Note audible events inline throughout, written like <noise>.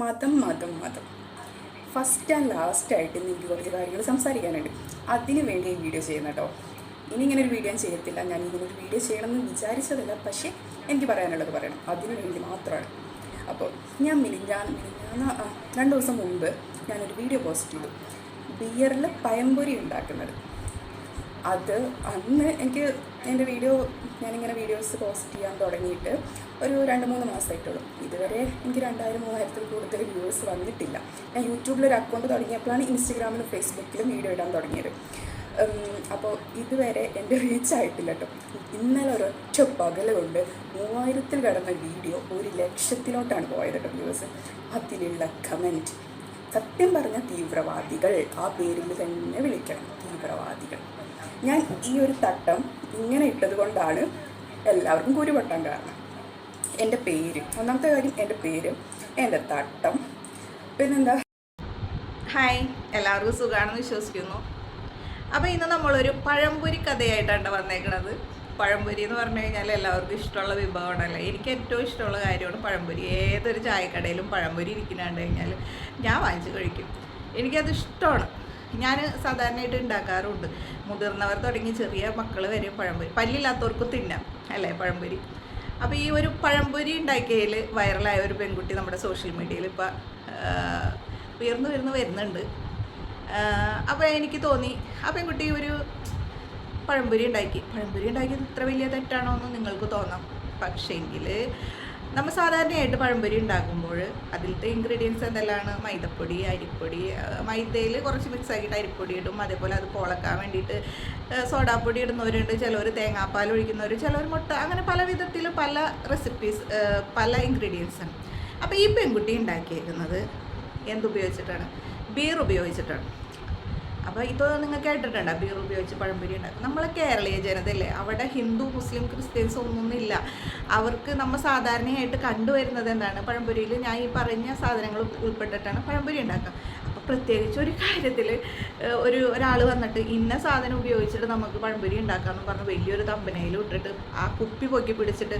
മതം മതം മതം. ഫസ്റ്റ് ആൻഡ് ലാസ്റ്റ് ആയിട്ട് എനിക്ക് കുറച്ച് കാര്യങ്ങൾ സംസാരിക്കാനുണ്ട്. അതിന് വേണ്ടി ഈ വീഡിയോ ചെയ്യുന്ന കേട്ടോ. ഇനി ഇങ്ങനെ ഒരു വീഡിയോ ഞാൻ ചെയ്യത്തില്ല. ഞാൻ ഇങ്ങനെ ഒരു വീഡിയോ ചെയ്യണമെന്ന് വിചാരിച്ചതല്ല. പക്ഷേ എനിക്ക് പറയാനുള്ളത് പറയണം. അതിന് വേണ്ടി മാത്രമാണ്. അപ്പോൾ ഞാൻ മിനിഞ്ഞാൻ മിനിഞ്ഞാന്ന് രണ്ട് ദിവസം മുമ്പ് ഞാനൊരു വീഡിയോ പോസ്റ്റ് ചെയ്തു. ബിയറിൽ പയംപൊരി ഉണ്ടാക്കുന്നത്. അത് അന്ന് എനിക്ക് എന്റെ വീഡിയോ ഞാനിങ്ങനെ വീഡിയോസ് പോസ്റ്റ് ചെയ്യാൻ തുടങ്ങിയിട്ട് ഒരു രണ്ട് മൂന്ന് മാസമായിട്ടുള്ളൂ. ഇതുവരെ എനിക്ക് രണ്ടായിരം മൂവായിരത്തിൽ കൂടുതൽ വ്യൂവേഴ്സ് വന്നിട്ടില്ല. ഞാൻ യൂട്യൂബിലൊരു അക്കൗണ്ട് തുടങ്ങിയപ്പോഴാണ് ഇൻസ്റ്റഗ്രാമിലും ഫേസ്ബുക്കിലും വീഡിയോ ഇടാൻ തുടങ്ങിയത്. അപ്പോൾ ഇതുവരെ എന്റെ റീച്ച് ആയിട്ടില്ല കേട്ടോ. ഇന്നലെ ഒരൊറ്റ പകൽ കൊണ്ട് മൂവായിരത്തിൽ കടന്ന വീഡിയോ ഒരു ലക്ഷത്തിലോട്ടാണ് പോയത് കേട്ടോ വ്യൂവേഴ്സ്. അതിലുള്ള കമന്റ് സത്യം പറഞ്ഞ തീവ്രവാദികൾ. ആ പേരിൽ തന്നെ വിളിക്കണം. തീവ്രവാദികൾ. ഞാൻ ഈ ഒരു തട്ടം ഇങ്ങനെ ഇട്ടത് കൊണ്ടാണ് എല്ലാവർക്കും കുരുവട്ടം കാരണം. എന്റെ പേര് ഒന്നാമത്തെ കാര്യം എന്റെ പേര് എന്റെ തട്ടം. പിന്നെന്താ? ഹായ് എല്ലാവർക്കും സുഖമാണെന്ന് വിശ്വസിക്കുന്നു. അപ്പോൾ ഇന്ന് നമ്മളൊരു പഴംപൊരി കഥയായിട്ടാണ് വന്നേക്കുന്നത് പഴംപൊരി എന്ന് പറഞ്ഞു കഴിഞ്ഞാൽ എല്ലാവർക്കും ഇഷ്ടമുള്ള വിഭവമാണല്ലോ? എനിക്ക് ഏറ്റവും ഇഷ്ടമുള്ള കാര്യമാണ് പഴംപൊരി. ഏതൊരു ചായക്കടയിലും പഴംപൊരി ഇരിക്കുന്നുണ്ട് കഴിഞ്ഞാൽ ഞാൻ വാങ്ങിച്ച് കഴിക്കും. എനിക്കത് ഇഷ്ടമാണ്. ഞാൻ സാധാരണയായിട്ട് ഉണ്ടാക്കാറുണ്ട്. മുതിർന്നവർ തുടങ്ങി ചെറിയ മക്കൾ വരെ പഴംപൊരി. പല്ലില്ലാത്തവർക്ക് തിന്നാം അല്ലേ പഴംപൊരി. അപ്പോൾ ഈ ഒരു പഴംപൊരി ഉണ്ടാക്കിയതിൽ വൈറലായ ഒരു പെൺകുട്ടി നമ്മുടെ സോഷ്യൽ മീഡിയയിൽ ഇപ്പോൾ ഉയർന്നു ഉയർന്നു വരുന്നുണ്ട്. അപ്പോൾ എനിക്ക് തോന്നി ആ പെൺകുട്ടി ഒരു പഴംപൊരി ഉണ്ടാക്കി. പഴംപൊരി ഉണ്ടാക്കിയത് ഇത്ര വലിയ തെറ്റാണോ എന്ന് നിങ്ങൾക്ക് തോന്നാം. പക്ഷേങ്കിൽ നമ്മൾ സാധാരണയായിട്ട് പഴംപൊരി ഉണ്ടാക്കുമ്പോൾ അതിലത്തെ ഇൻഗ്രീഡിയൻസ് എന്തെല്ലാമാണ്? മൈദപ്പൊടി അരിപ്പൊടി മൈദയിൽ കുറച്ച് മിക്സ് ആക്കിയിട്ട് അരിപ്പൊടി ഇടും. അതേപോലെ അത് പൊളക്കാൻ വേണ്ടിയിട്ട് സോഡാപ്പൊടി ഇടുന്നവരുണ്ട്. ചിലവർ തേങ്ങാപ്പാൽ ഒഴിക്കുന്നവർ ചിലവർ മുട്ട അങ്ങനെ പല വിധത്തിൽ പല റെസിപ്പീസ് പല ഇൻഗ്രീഡിയൻസ് അപ്പോൾ ഈ പെൺകുട്ടി ഉണ്ടാക്കിയേക്കുന്നത് എന്തുപയോഗിച്ചിട്ടാണ്? ബീർ ഉപയോഗിച്ചിട്ടാണ് അപ്പോൾ ഇപ്പോൾ നിങ്ങൾ കേട്ടിട്ടുണ്ട് ബീർ ഉപയോഗിച്ച് പഴംപൊരി ഉണ്ടാക്കും നമ്മളെ കേരളീയ ജനതയല്ലേ? അവിടെ ഹിന്ദു മുസ്ലിം ക്രിസ്ത്യൻസ് ഒന്നുമില്ല അവർക്ക് നമ്മൾ സാധാരണയായിട്ട് കണ്ടുവരുന്നത് എന്താണ്? പഴംപൊരിയിൽ ഞാൻ ഈ പറഞ്ഞ സാധനങ്ങൾ ഉൾപ്പെട്ടിട്ടാണ് പഴംപൊരി ഉണ്ടാക്കുക. അപ്പോൾ പ്രത്യേകിച്ച് ഒരു കാര്യത്തിൽ ഒരു ഒരാൾ വന്നിട്ട് ഇന്ന സാധനം ഉപയോഗിച്ചിട്ട് നമുക്ക് പഴംപൊരി ഉണ്ടാക്കാമെന്ന് പറഞ്ഞ് വലിയൊരു തമ്പനയിൽ ഇട്ടിട്ട് ആ കുപ്പി പൊക്കി പിടിച്ചിട്ട്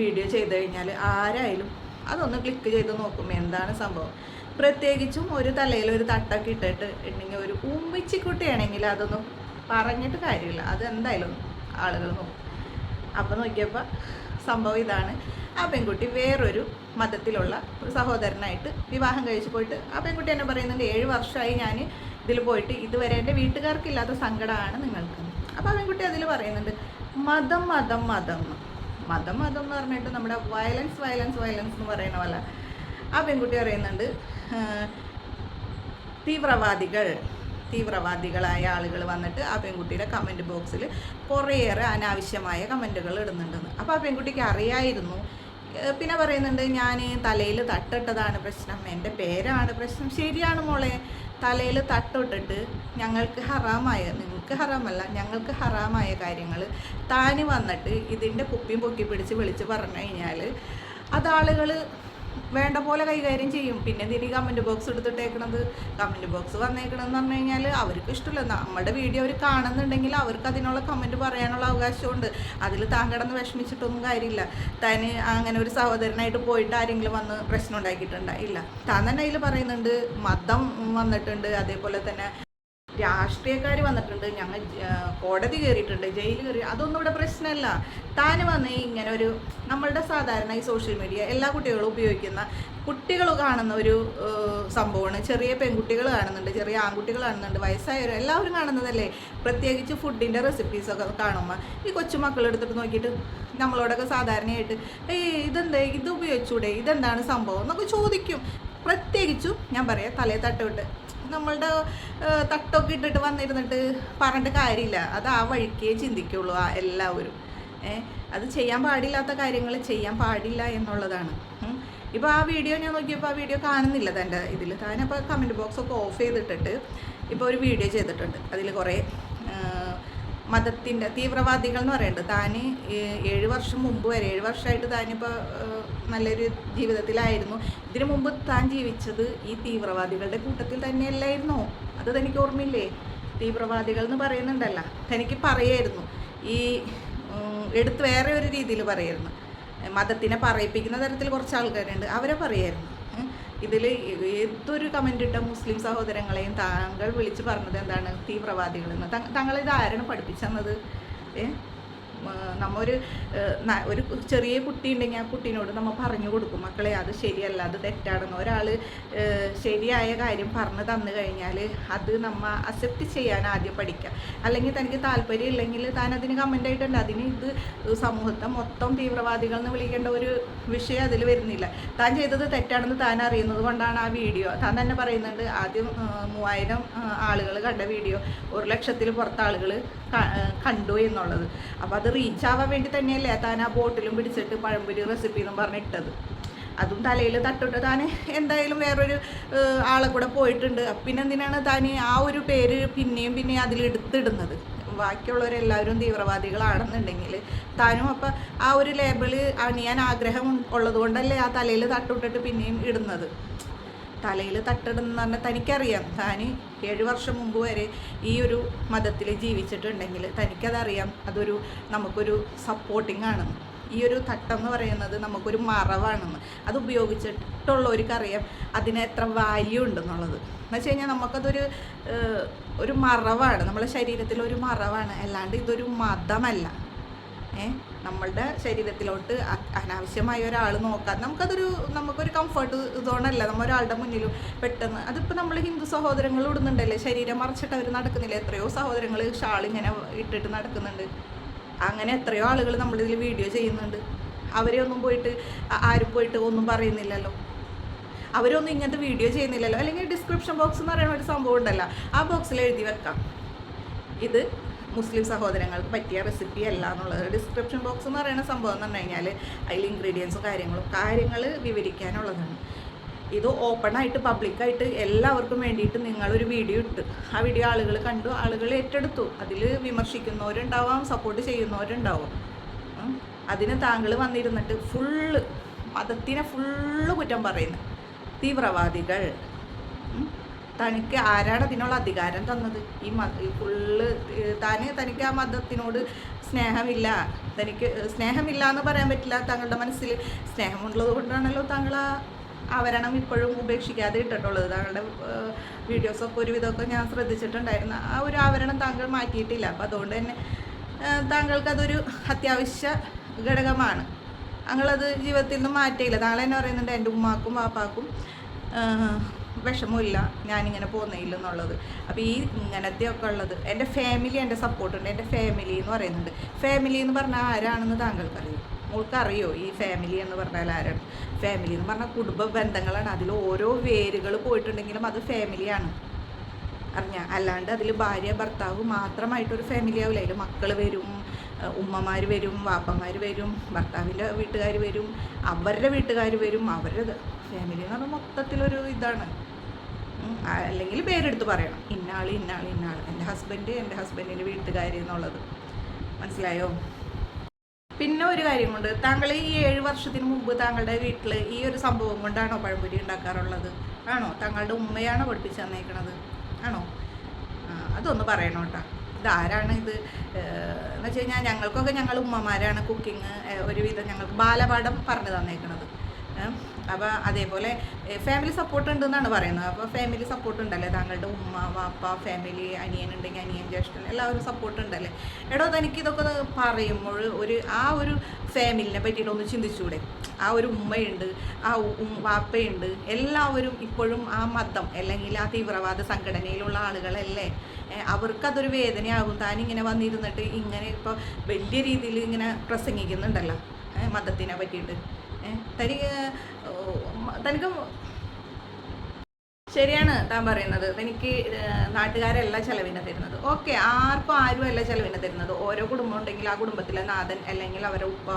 വീഡിയോ ചെയ്ത് കഴിഞ്ഞാൽ ആരായാലും അതൊന്ന് ക്ലിക്ക് ചെയ്ത് നോക്കും എന്താണ് സംഭവം? പ്രത്യേകിച്ചും ഒരു തലയിൽ ഒരു തട്ടൊക്കെ ഇട്ടിട്ട് ഉണ്ടെങ്കിൽ ഒരു ഉമ്മിച്ചിക്കുട്ടിയാണെങ്കിൽ അതൊന്നും പറഞ്ഞിട്ട് കാര്യമില്ല. അത് എന്തായാലും ആളുകൾ നോക്കും. അപ്പോൾ നോക്കിയപ്പോൾ സംഭവം ഇതാണ്. ആ പെൺകുട്ടി വേറൊരു മതത്തിലുള്ള ഒരു സഹോദരനായിട്ട് വിവാഹം കഴിച്ച് പോയിട്ട് ആ പെൺകുട്ടി എന്നെ പറയുന്നുണ്ട് ഏഴ് വർഷമായി ഞാൻ ഇതിൽ പോയിട്ട് ഇതുവരെ എന്റെ വീട്ടുകാർക്കില്ലാത്ത സങ്കടമാണ് നിങ്ങൾക്ക് അപ്പോൾ ആ പെൺകുട്ടി അതിൽ പറയുന്നുണ്ട് മതം മതം മതം. മതം മതം എന്ന് പറഞ്ഞിട്ട് നമ്മുടെ വയലൻസ് വയലൻസ് വയലൻസ് എന്ന് പറയുന്ന പോലെ. ആ പെൺകുട്ടി പറയുന്നുണ്ട് തീവ്രവാദികൾ തീവ്രവാദികളായ ആളുകൾ വന്നിട്ട് ആ പെൺകുട്ടിയുടെ കമന്റ് ബോക്സിൽ കുറേയേറെ അനാവശ്യമായ കമന്റുകൾ ഇടുന്നുണ്ടെന്ന്. അപ്പോൾ ആ പെൺകുട്ടിക്ക് അറിയായിരുന്നു. പിന്നെ പറയുന്നുണ്ട് ഞാൻ തലയിൽ തട്ടിട്ടതാണ് പ്രശ്നം. എന്റെ പേരാണ് പ്രശ്നം. ശരിയാണ് മോളെ. തലയിൽ തട്ടിട്ടിട്ട് ഞങ്ങൾക്ക് ഹറാമായ നിങ്ങൾക്ക് ഹറാമല്ല ഞങ്ങൾക്ക് ഹറാമായ കാര്യങ്ങൾ താന് വന്നിട്ട് ഇതിന്റെ കുപ്പിയും പൊക്കി പിടിച്ച് വിളിച്ച് പറഞ്ഞു കഴിഞ്ഞാൽ അത് ആളുകൾ വേണ്ട പോലെ കൈകാര്യം ചെയ്യും. പിന്നെ എന്തിനീ കമന്റ് ബോക്സ് എടുത്തിട്ടേക്കണത്. കമന്റ് ബോക്സ് വന്നേക്കണമെന്ന് പറഞ്ഞു കഴിഞ്ഞാൽ അവർക്ക് ഇഷ്ടമില്ല. നമ്മുടെ വീഡിയോ അവർ കാണുന്നുണ്ടെങ്കിൽ അവർക്ക് അതിനുള്ള കമന്റ് പറയാനുള്ള അവകാശമുണ്ട്. അതിൽ താൻ കിടന്ന് വിഷമിച്ചിട്ടൊന്നും കാര്യമില്ല. താൻ അങ്ങനെ ഒരു സഹോദരനായിട്ട് പോയിട്ട് ആരെങ്കിലും വന്ന് പ്രശ്നം ഉണ്ടാക്കിയിട്ടുണ്ടോ ഇല്ല താൻ തന്നെ അതിൽ പറയുന്നുണ്ട്. മതം വന്നിട്ടുണ്ട്. അതേപോലെ തന്നെ രാഷ്ട്രീയക്കാർ വന്നിട്ടുണ്ട് ഞങ്ങൾ കോടതി കയറിയിട്ടുണ്ട് ജയിൽ കയറി അതൊന്നും ഇവിടെ പ്രശ്നമല്ല. താൻ വന്ന് ഇങ്ങനെ ഒരു നമ്മളുടെ സാധാരണ ഈ സോഷ്യൽ മീഡിയ എല്ലാ കുട്ടികളും ഉപയോഗിക്കുന്ന കുട്ടികൾ കാണുന്ന ഒരു സംഭവമാണ്. ചെറിയ പെൺകുട്ടികൾ കാണുന്നുണ്ട് ചെറിയ ആൺകുട്ടികൾ കാണുന്നുണ്ട് വയസ്സായവരും എല്ലാവരും കാണുന്നതല്ലേ? പ്രത്യേകിച്ച് ഫുഡിന്റെ റെസിപ്പീസൊക്കെ കാണുമ്പോൾ ഈ കൊച്ചുമക്കൾ എടുത്തിട്ട് നോക്കിയിട്ട് നമ്മളോടൊക്കെ സാധാരണയായിട്ട് ഏയ് ഇതെന്താ? ഇത് ഉപയോഗിച്ചൂടെ? ഇതെന്താണ് സംഭവം? എന്നൊക്കെ ചോദിക്കും. പ്രത്യേകിച്ചും ഞാൻ പറയാം തലേ തട്ടോട്ട് നമ്മളുടെ തട്ടൊക്കെ ഇട്ടിട്ട് വന്നിരുന്നിട്ട് പറഞ്ഞിട്ട് കാര്യമില്ല. അത് ആ വഴിക്കേ ചിന്തിക്കുള്ളൂ ആ എല്ലാവരും. അത് ചെയ്യാൻ പാടില്ലാത്ത കാര്യങ്ങൾ ചെയ്യാൻ പാടില്ല എന്നുള്ളതാണ്. ഇപ്പോൾ ആ വീഡിയോ ഞാൻ നോക്കിയപ്പോൾ ആ വീഡിയോ കാണുന്നില്ല തന്റെ ഇതിൽ. താനപ്പോൾ കമന്റ് ബോക്സൊക്കെ ഓഫ് ചെയ്തിട്ടിട്ട് ഇപ്പോൾ ഒരു വീഡിയോ ചെയ്തിട്ടുണ്ട്. അതിൽ കുറേ മതത്തിന്റെ തീവ്രവാദികൾ എന്ന് പറയുന്നത് ഏ- ഏഴ് വർഷം മുമ്പ് വരെ ഏഴ് വർഷമായിട്ട് താനിപ്പോൾ നല്ലൊരു ജീവിതത്തിലായിരുന്നു. ഇതിനു മുമ്പ് താൻ ജീവിച്ചത് ഈ തീവ്രവാദികളുടെ കൂട്ടത്തിൽ തന്നെയല്ലായിരുന്നോ? അത് തനിക്ക് ഓർമ്മയില്ലേ? തീവ്രവാദികൾ എന്ന് പറയുന്നുണ്ടല്ല. തനിക്ക് പറയായിരുന്നു. ഈ എടുത്ത് വേറെ ഒരു രീതിയിൽ പറയായിരുന്നു. മതത്തിനെ പറയിപ്പിക്കുന്ന തരത്തിൽ കുറച്ച് ആൾക്കാരുണ്ട്. അവരെ പറയായിരുന്നു. ഇതിൽ ഏതൊരു കമന്റ് ഇട്ട മുസ്ലിം സഹോദരങ്ങളെയും താങ്കൾ വിളിച്ച് പറഞ്ഞത് എന്താണ്? തീവ്രവാദികളെന്ന്. താങ്കൾ ഇത് ആരാണ് പഠിപ്പിച്ചെന്നത്? ഏ? മ, നമ്മ ഒരു ഒരു ചെറിയ കുട്ടി ഉണ്ടെങ്കിൽ ആ കുട്ടീനോട് നമ്മൾ പറഞ്ഞു കൊടുക്കും മക്കളെ അത് ശരിയല്ല അത് തെറ്റാണെന്ന്. ഒരാൾ ശരിയായ കാര്യം പറഞ്ഞു തന്നു കഴിഞ്ഞാൽ അത് നമ്മൾ അക്സെപ്റ്റ് ചെയ്യാൻ ആദ്യം പഠിക്കുക അല്ലെങ്കിൽ തനിക്ക് താല്പര്യം ഇല്ലെങ്കിൽ താൻ അതിന് കമന്റ് ആയിട്ടുണ്ട്. അതിന് ഇത് സമൂഹത്തെ മൊത്തം തീവ്രവാദികൾ എന്ന് വിളിക്കേണ്ട ഒരു വിഷയം അതിൽ വരുന്നില്ല. താൻ ചെയ്തത് തെറ്റാണെന്ന് താൻ അറിയുന്നത് കൊണ്ടാണ് ആ വീഡിയോ. താൻ തന്നെ പറയുന്നുണ്ട് ആദ്യം മൂവായിരം ആളുകൾ കണ്ട വീഡിയോ ഒരു ലക്ഷത്തിൽ പുറത്ത് ആളുകൾ കണ്ടു എന്നുള്ളത്. അപ്പോൾ അത് റീച്ച് ആവാൻ വേണ്ടി തന്നെയല്ലേ താൻ ആ ബോട്ടിലും പിടിച്ചിട്ട് പഴംപൊരി റെസിപ്പി എന്നും പറഞ്ഞിട്ടത് അതും തലയിൽ തട്ടിട്ട് താൻ. എന്തായാലും വേറൊരു ആളെ കൂടെ പോയിട്ടുണ്ട്. പിന്നെ എന്തിനാണ് താൻ ആ ഒരു പേര് പിന്നെയും പിന്നെയും അതിൽ എടുത്തിടുന്നത്? ബാക്കിയുള്ളവരെല്ലാവരും തീവ്രവാദികളാണെന്നുണ്ടെങ്കിൽ താനും അപ്പം ആ ഒരു ലേബിൾ അണിയാൻ ആഗ്രഹം ഉള്ളതുകൊണ്ടല്ലേ ആ തലയിൽ തട്ടിട്ടിട്ട് പിന്നെയും ഇടുന്നത്. തലയിൽ തട്ടിടുന്ന പറഞ്ഞാൽ തനിക്കറിയാം. താൻ ഏഴ് വർഷം മുമ്പ് വരെ ഈ ഒരു മതത്തിൽ ജീവിച്ചിട്ടുണ്ടെങ്കിൽ തനിക്കതറിയാം. അതൊരു നമുക്കൊരു സപ്പോർട്ടിംഗ് ആണെന്ന് ഈ ഒരു തട്ടം എന്ന് പറയുന്നത് നമുക്കൊരു മറവാണെന്ന് അത് ഉപയോഗിച്ചിട്ടുള്ളവർക്കറിയാം അതിന് എത്ര വാല്യൂ ഉണ്ടെന്നുള്ളത്. എന്ന് വെച്ച് കഴിഞ്ഞാൽ നമുക്കതൊരു ഒരു മറവാണ്. നമ്മളെ ശരീരത്തിൽ ഒരു മറവാണ്. അല്ലാണ്ട് ഇതൊരു മതമല്ല. നമ്മളുടെ ശരീരത്തിലോട്ട് അനാവശ്യമായി ഒരാൾ നോക്കാൻ നമുക്കതൊരു നമുക്കൊരു കംഫർട്ട് ഇതോണല്ല നമ്മൾ ഒരാളുടെ മുന്നിലും പെട്ടെന്ന്. അതിപ്പോൾ നമ്മൾ ഹിന്ദു സഹോദരങ്ങൾ ഇടുന്നുണ്ടല്ലേ? ശരീരം മറച്ചിട്ട് അവർ നടക്കുന്നില്ല? എത്രയോ സഹോദരങ്ങൾ ഷാൾ ഇങ്ങനെ ഇട്ടിട്ട് നടക്കുന്നുണ്ട്. അങ്ങനെ എത്രയോ ആളുകൾ നമ്മളിതിൽ വീഡിയോ ചെയ്യുന്നുണ്ട്. അവരെ ഒന്നും പോയിട്ട് ആരും പോയിട്ട് ഒന്നും പറയുന്നില്ലല്ലോ. അവരൊന്നും ഇങ്ങനത്തെ വീഡിയോ ചെയ്യുന്നില്ലല്ലോ. അല്ലെങ്കിൽ ഡിസ്ക്രിപ്ഷൻ ബോക്സ് എന്ന് പറയുന്ന ഒരു സംഭവം ഉണ്ടല്ലോ. ആ ബോക്സിൽ എഴുതി വെക്കാം. ഇത് മുസ്ലിം സഹോദരങ്ങൾക്ക് പറ്റിയ റെസിപ്പി അല്ല എന്നുള്ളത്. ഡിസ്ക്രിപ്ഷൻ ബോക്സ് എന്ന് പറയുന്ന സംഭവം എന്ന് പറഞ്ഞു കഴിഞ്ഞാൽ അതിൽ ഇൻഗ്രീഡിയൻസും കാര്യങ്ങളും കാര്യങ്ങൾ വിവരിക്കാനുള്ളതാണ്. ഇത് ഓപ്പണായിട്ട് പബ്ലിക്കായിട്ട് എല്ലാവർക്കും വേണ്ടിയിട്ട് നിങ്ങളൊരു വീഡിയോ ഇട്ട്. ആ വീഡിയോ ആളുകൾ കണ്ടു ആളുകൾ ഏറ്റെടുത്തു. അതിൽ വിമർശിക്കുന്നവരുണ്ടാവാം സപ്പോർട്ട് ചെയ്യുന്നവരുണ്ടാവും. അതിന് താങ്കൾ വന്നിരുന്നിട്ട് ഫുള്ള് മതത്തിനെ ഫുള്ള് കുറ്റം പറയുന്നു. തീവ്രവാദികൾ. തനിക്ക് ആരാണ് അതിനുള്ള അധികാരം തന്നത്? ഈ മത ഫുള്ള് താന് തനിക്ക് ആ മതത്തിനോട് സ്നേഹമില്ല. തനിക്ക് സ്നേഹമില്ല എന്ന് പറയാൻ പറ്റില്ല താങ്കളുടെ മനസ്സിൽ. സ്നേഹമുള്ളത് കൊണ്ടാണല്ലോ താങ്കൾ ആ ആവരണം ഇപ്പോഴും ഉപേക്ഷിക്കാതെ ഇട്ടിട്ടുള്ളത്. താങ്കളുടെ വീഡിയോസൊക്കെ ഒരുവിധമൊക്കെ ഞാൻ ശ്രദ്ധിച്ചിട്ടുണ്ടായിരുന്നു ആ ഒരു ആവരണം താങ്കൾ മാറ്റിയിട്ടില്ല. അപ്പം അതുകൊണ്ട് തന്നെ താങ്കൾക്കതൊരു അത്യാവശ്യ ഘടകമാണ്. താങ്കളത് ജീവിതത്തിൽ നിന്ന് മാറ്റിയില്ല. താങ്കൾ തന്നെ പറയുന്നുണ്ട് എന്റെ ഉമ്മാക്കും വാപ്പാക്കും ആഹ്, വിഷമമില്ല ഞാനിങ്ങനെ പോകുന്നില്ലെന്നുള്ളത്. അപ്പോൾ ഈ ഇങ്ങനത്തെയൊക്കെ ഉള്ളത്. എന്റെ ഫാമിലി എന്റെ സപ്പോർട്ടുണ്ട് എന്റെ ഫാമിലി എന്ന് പറയുന്നുണ്ട്. ഫാമിലി എന്ന് പറഞ്ഞാൽ ആരാണെന്ന് താങ്കൾക്കറിയോ? മോൾക്കറിയോ ഈ ഫാമിലി എന്ന് പറഞ്ഞാൽ ആരാണ്? ഫാമിലി എന്ന് പറഞ്ഞാൽ കുടുംബ ബന്ധങ്ങളാണ്. അതിൽ ഓരോ വേരുകൾ പോയിട്ടുണ്ടെങ്കിലും അത് ഫാമിലിയാണ് അറിഞ്ഞ? അല്ലാണ്ട് അതിൽ ഭാര്യ ഭർത്താവ് മാത്രമായിട്ടൊരു ഫാമിലി ആവില്ല. അതിൽ മക്കൾ വരും ഉമ്മമാർ വരും വാപ്പമാർ വരും ഭർത്താവിന്റെ വീട്ടുകാർ വരും അവരുടെ വീട്ടുകാർ വരും. അവരുടെ ഫാമിലി എന്ന് പറഞ്ഞാൽ മൊത്തത്തിലൊരു ഇതാണ്. അല്ലെങ്കിൽ പേരെടുത്ത് പറയണം. ഇന്നാൾ ഇന്നാൾ ഇന്നാൾ എന്റെ ഹസ്ബൻഡ് എന്റെ ഹസ്ബൻഡിന്റെ വീട്ടുകാർ എന്നുള്ളത്. മനസ്സിലായോ? പിന്നെ ഒരു കാര്യം കൊണ്ട് താങ്കൾ ഈ ഏഴ് വർഷത്തിന് മുമ്പ് താങ്കളുടെ വീട്ടിൽ ഈ ഒരു സംഭവം കൊണ്ടാണോ പഴംപൊരി ഉണ്ടാക്കാറുള്ളത്? ആണോ? താങ്കളുടെ ഉമ്മയാണോ പഠിപ്പിച്ച് തന്നേക്കണത്? ആണോ? അതൊന്ന് പറയണം കേട്ടോ. ഇതാരാണ് ഇത്? എന്ന് വെച്ച് കഴിഞ്ഞാൽ ഞങ്ങൾക്കൊക്കെ ഞങ്ങൾ ഉമ്മമാരാണ് കുക്കിംഗ് ഒരുവിധം ഞങ്ങൾക്ക് ബാലപാഠം പറഞ്ഞു തന്നേക്കണത്. അപ്പോൾ അതേപോലെ ഫാമിലി സപ്പോർട്ട് ഉണ്ടെന്നാണ് പറയുന്നത്. അപ്പോൾ ഫാമിലി സപ്പോർട്ട് ഉണ്ടല്ലേ? താങ്കളുടെ ഉമ്മ വാപ്പ ഫാമിലി അനിയൻ ഉണ്ടെങ്കിൽ അനിയൻ ജ്യേഷ്ഠൻ എല്ലാവരും സപ്പോർട്ട് ഉണ്ടല്ലേ? എടോ തനിക്ക് ഇതൊക്കെ പറയുമ്പോൾ ഒരു ആ ഒരു ഫാമിലിനെ പറ്റിയിട്ട് ഒന്ന് ചിന്തിച്ചൂടെ? ആ ഒരു ഉമ്മയുണ്ട് ആ വാപ്പയുണ്ട് എല്ലാവരും ഇപ്പോഴും ആ മതം അല്ലെങ്കിൽ ആ തീവ്രവാദ സംഘടനയിലുള്ള ആളുകളല്ലേ? അവർക്കതൊരു വേദനയാകും. താനിങ്ങനെ വന്നിരുന്നിട്ട് ഇങ്ങനെ ഇപ്പോൾ വലിയ രീതിയിൽ ഇങ്ങനെ പ്രസംഗിക്കുന്നുണ്ടല്ലോ മതത്തിനെ പറ്റിയിട്ട്. തനിക്ക് ഓ, മ- തനിക്ക് ശരിയാണ് താൻ പറയുന്നത്. എനിക്ക് നാട്ടുകാരല്ല ചെലവിന് തരുന്നത്. ഓക്കെ ആർക്കും ആരും അല്ല ചെലവിന് തരുന്നത്. ഓരോ കുടുംബം ഉണ്ടെങ്കിൽ ആ കുടുംബത്തിലെ നാഥൻ അല്ലെങ്കിൽ അവരുടെ ഉപ്പ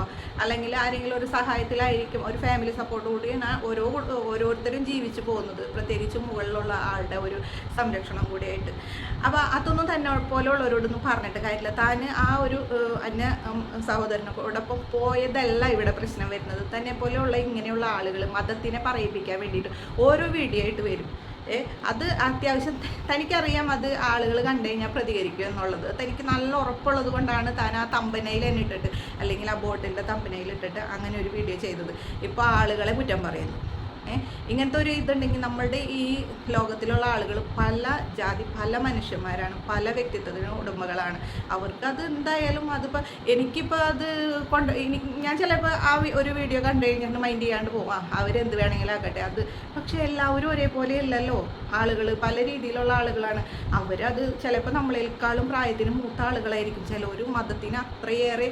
അല്ലെങ്കിൽ ആരെങ്കിലും ഒരു സഹായത്തിലായിരിക്കും ഒരു ഫാമിലി സപ്പോർട്ട് കൂടിയാണ് ഓരോ ഓരോരുത്തരും ജീവിച്ചു പോകുന്നത്. പ്രത്യേകിച്ച് മുകളിലുള്ള ആളുടെ ഒരു സംരക്ഷണം കൂടിയായിട്ട്. അപ്പോൾ അതൊന്നും തന്നെ പോലെയുള്ളവരോടൊന്നും പറഞ്ഞിട്ട് കാര്യമില്ല. താൻ ആ ഒരു അന്യ സഹോദരനോടൊപ്പം പോയതല്ല ഇവിടെ പ്രശ്നം വരുന്നത്. തന്നെ പോലെയുള്ള ഇങ്ങനെയുള്ള ആളുകൾ മതത്തിനെ പറയിപ്പിക്കാൻ വേണ്ടിയിട്ട് ഓരോ വീഡിയോ ആയിട്ട് വരും. അത് അത്യാവശ്യം തനിക്കറിയാം അത് ആളുകൾ കണ്ടു കഴിഞ്ഞാൽ പ്രതികരിക്കും എന്നുള്ളത്. തനിക്ക് നല്ല ഉറപ്പുള്ളത് കൊണ്ടാണ് താൻ ആ തമ്പനയിൽ തന്നെ ഇട്ടിട്ട് അല്ലെങ്കിൽ ആ ബോട്ടിന്റെ തമ്പനയിൽ ഇട്ടിട്ട് അങ്ങനെ ഒരു വീഡിയോ ചെയ്തത്. ഇപ്പോൾ ആളുകളെ കുറ്റം പറയുന്നു. ഇങ്ങനത്തെ ഒരു ഇതുണ്ടെങ്കിൽ നമ്മളുടെ ഈ ലോകത്തിലുള്ള ആളുകൾ പല ജാതി പല മനുഷ്യന്മാരാണ് പല വ്യക്തിത്വത്തിനും ഉടമകളാണ്. അവർക്കത് എന്തായാലും അതിപ്പോൾ എനിക്കിപ്പോൾ അത് കൊണ്ട് ഞാൻ ചിലപ്പോൾ ആ ഒരു വീഡിയോ കണ്ടു കഴിഞ്ഞിട്ട് മൈൻഡ് ചെയ്യാണ്ട് പോവാം. അവരെന്ത് വേണമെങ്കിലും ആക്കട്ടെ. അത് പക്ഷേ എല്ലാവരും ഒരേപോലെ ഇല്ലല്ലോ ആളുകൾ പല രീതിയിലുള്ള ആളുകളാണ്. അവരത് ചിലപ്പോൾ നമ്മളെക്കാളും പ്രായത്തിന് മൂത്ത ആളുകളായിരിക്കും. ചിലവർ മതത്തിന് അത്രയേറെ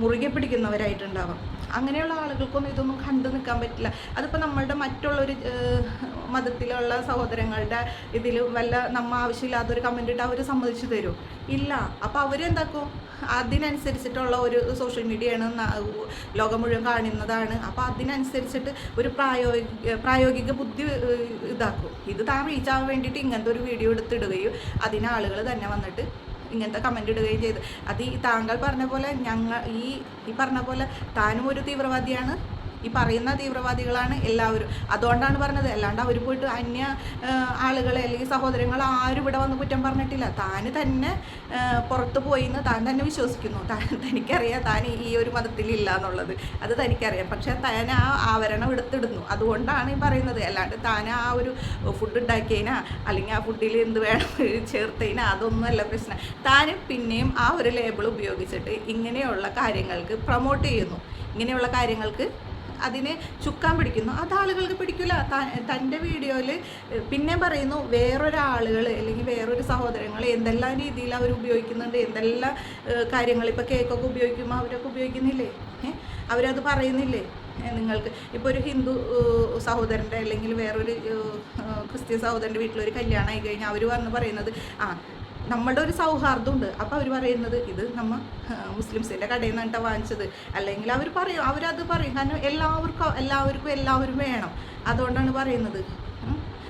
മുറുകെ പിടിക്കുന്നവരായിട്ടുണ്ടാവാം. അങ്ങനെയുള്ള ആളുകൾക്കൊന്നും ഇതൊന്നും കണ്ടു നിൽക്കാൻ പറ്റില്ല. അതിപ്പോൾ നമ്മളുടെ മറ്റുള്ളൊരു മതത്തിലുള്ള സഹോദരങ്ങളുടെ ഇതിൽ വല്ല നമ്മ ആവശ്യമില്ലാത്തൊരു കമന്റ് ഇട്ട് അവർ സമ്മതിച്ചു തരും. ഇല്ല. അപ്പോൾ അവരെന്താക്കും അതിനനുസരിച്ചിട്ടുള്ള ഒരു സോഷ്യൽ മീഡിയയാണ് ലോകം മുഴുവൻ കാണുന്നതാണ്. അപ്പോൾ അതിനനുസരിച്ചിട്ട് ഒരു പ്രായോഗിക പ്രായോഗിക ബുദ്ധി ഇതാക്കും. ഇത് താൻ റീച്ച് ആവാൻ വേണ്ടിയിട്ട് ഇങ്ങനത്തെ ഒരു വീഡിയോ എടുത്തിടുകയും അതിന് ആളുകൾ തന്നെ വന്നിട്ട് ഇങ്ങനത്തെ കമന്റ് ഇടുകയും ചെയ്ത്. അത് ഈ താങ്കൾ പറഞ്ഞ പോലെ ഞങ്ങൾ ഈ ഈ പറഞ്ഞ പോലെ താനും ഒരു തീവ്രവാദിയാണ്. ഈ പറയുന്ന തീവ്രവാദികളാണ് എല്ലാവരും. അതുകൊണ്ടാണ് പറഞ്ഞത് അല്ലാണ്ട് അവർ പോയിട്ട് അന്യ ആളുകളെ അല്ലെങ്കിൽ സഹോദരങ്ങളെ ആരും ഇവിടെ വന്ന് കുറ്റം പറഞ്ഞിട്ടില്ല. താൻ തന്നെ പുറത്ത് പോയി എന്ന് താൻ തന്നെ വിശ്വസിക്കുന്നു. താൻ <laughs> തനിക്കറിയാം താൻ ഈ ഒരു മതത്തിലില്ല എന്നുള്ളത്. അത് തനിക്കറിയാം. പക്ഷെ താൻ ആ ആവരണം എടുത്തിടുന്നു. അതുകൊണ്ടാണ് ഈ പറയുന്നത്. അല്ലാണ്ട് താൻ ആ ഒരു ഫുഡ് ഉണ്ടാക്കിയതിനാ അല്ലെങ്കിൽ ആ ഫുഡിൽ എന്ത് വേണം <laughs> ചേർത്തതിനാ അതൊന്നുമല്ല പ്രശ്നം. താൻ പിന്നെയും ആ ഒരു ലേബിൾ ഉപയോഗിച്ചിട്ട് ഇങ്ങനെയുള്ള കാര്യങ്ങൾക്ക് പ്രൊമോട്ട് ചെയ്യുന്നു. ഇങ്ങനെയുള്ള കാര്യങ്ങൾക്ക് അതിനെ ചുക്കാൻ പിടിക്കുന്നു. അത് ആളുകൾക്ക് പിടിക്കില്ല. തന്റെ വീഡിയോയിൽ പിന്നെ പറയുന്നു വേറൊരാളുകൾ അല്ലെങ്കിൽ വേറൊരു സഹോദരങ്ങൾ എന്തെല്ലാം രീതിയിൽ അവർ ഉപയോഗിക്കുന്നുണ്ട് എന്തെല്ലാം കാര്യങ്ങൾ ഇപ്പോൾ കേക്കൊക്കെ ഉപയോഗിക്കുമ്പോൾ അവരൊക്കെ ഉപയോഗിക്കുന്നില്ലേ? അവരത് പറയുന്നില്ലേ? നിങ്ങൾക്ക് ഇപ്പോൾ ഒരു ഹിന്ദു സഹോദരന്റെ അല്ലെങ്കിൽ വേറൊരു ക്രിസ്ത്യൻ സഹോദരന്റെ വീട്ടിലൊരു കല്യാണം ആയി കഴിഞ്ഞാൽ അവർ വന്ന് പറയുന്നത് ആ നമ്മളുടെ ഒരു സൗഹാർദ്ദമുണ്ട്. അപ്പോൾ അവർ പറയുന്നത് ഇത് നമ്മൾ മുസ്ലിംസിന്റെ കടയിൽ നിന്ന് കേട്ടോ വാങ്ങിച്ചത്. അല്ലെങ്കിൽ അവർ പറയും അവരത് പറയും. കാരണം എല്ലാവർക്കും എല്ലാവർക്കും എല്ലാവരും വേണം. അതുകൊണ്ടാണ് പറയുന്നത്.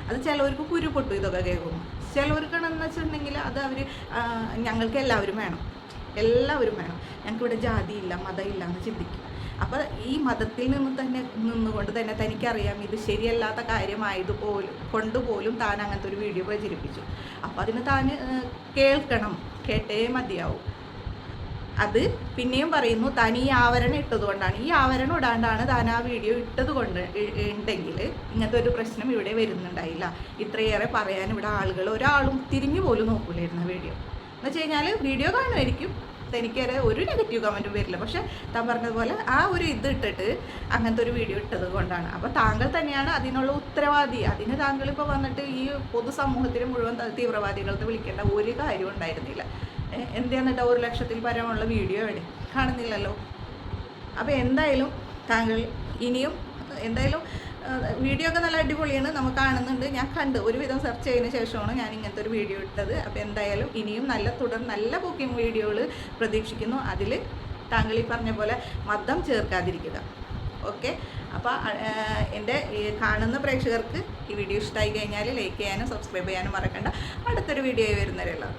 അത് ചിലവർക്ക് കുരു പൊട്ടും ഇതൊക്കെ ചിലവർക്കാണ് ചിലവർക്കാണെന്ന് വെച്ചിട്ടുണ്ടെങ്കിൽ അത് അവർ ഞങ്ങൾക്ക് എല്ലാവരും വേണം. എല്ലാവരും വേണം. ഞങ്ങൾക്കിവിടെ ജാതിയില്ല മതമില്ല എന്ന് ചിന്തിക്കും. അപ്പോൾ ഈ മതത്തിൽ നിന്ന് തന്നെ നിന്നുകൊണ്ട് തന്നെ തനിക്കറിയാം ഇത് ശരിയല്ലാത്ത കാര്യമായതുപോലും കൊണ്ടുപോലും താൻ അങ്ങനത്തെ ഒരു വീഡിയോ പ്രചരിപ്പിച്ചു. അപ്പോൾ അതിന് താൻ കേൾക്കണം കേട്ടേ മതിയാവും. അത് പിന്നെയും പറയുന്നു താൻ ഈ ആവരണം ഇട്ടതുകൊണ്ടാണ്. ഈ ആവരണം ഇടാണ്ടാണ് താൻ ആ വീഡിയോ ഇട്ടത് കൊണ്ട് ഉണ്ടെങ്കിൽ ഇങ്ങനത്തെ ഒരു പ്രശ്നം ഇവിടെ വരുന്നുണ്ടായില്ല. ഇത്രയേറെ പറയാൻ ഇവിടെ ആളുകൾ ഒരാളും തിരിഞ്ഞു പോലും നോക്കൂലായിരുന്നു വീഡിയോ എന്ന് വെച്ച് കഴിഞ്ഞാൽ വീഡിയോ കാണുമായിരിക്കും. തനിക്കേറെ ഒരു നെഗറ്റീവ് കമന്റും വരില്ല. പക്ഷെ താൻ പറഞ്ഞതുപോലെ ആ ഒരു ഇത് ഇട്ടിട്ട് അങ്ങനത്തെ ഒരു വീഡിയോ ഇട്ടത് കൊണ്ടാണ്. അപ്പോൾ താങ്കൾ തന്നെയാണ് അതിനുള്ള ഉത്തരവാദി. അതിന് താങ്കൾ ഇപ്പോൾ വന്നിട്ട് ഈ പൊതുസമൂഹത്തിന് മുഴുവൻ തീവ്രവാദികളെ വിളിക്കേണ്ട ഒരു കാര്യവും ഉണ്ടായിരുന്നില്ല. ഏഹ് ഒരു ലക്ഷത്തിൽ പരമുള്ള വീഡിയോ എവിടെ കാണുന്നില്ലല്ലോ? അപ്പോൾ എന്തായാലും താങ്കൾ ഇനിയും എന്തായാലും വീഡിയോ ഒക്കെ നല്ല അടിപൊളിയാണ്. നമുക്ക് കാണുന്നുണ്ട്. ഞാൻ കണ്ട്. ഒരുവിധം സെർച്ച് ചെയ്തതിന് ശേഷമാണ് ഞാൻ ഇങ്ങനത്തെ ഒരു വീഡിയോ ഇട്ടത്. അപ്പോൾ എന്തായാലും ഇനിയും നല്ല തുടർ നല്ല കുക്കിംഗ് വീഡിയോകൾ പ്രതീക്ഷിക്കുന്നു. അതിൽ താങ്കൾ ഈ പറഞ്ഞ പോലെ മദ്ദം ചേർക്കാതിരിക്കുക. ഓക്കെ? അപ്പോൾ എന്റെ കാണുന്ന പ്രേക്ഷകർക്ക് ഈ വീഡിയോ ഇഷ്ടമായി കഴിഞ്ഞാൽ ലൈക്ക് ചെയ്യാനും സബ്സ്ക്രൈബ് ചെയ്യാനും മറക്കണ്ട. അടുത്തൊരു വീഡിയോ വരുന്നവരെല്ലാം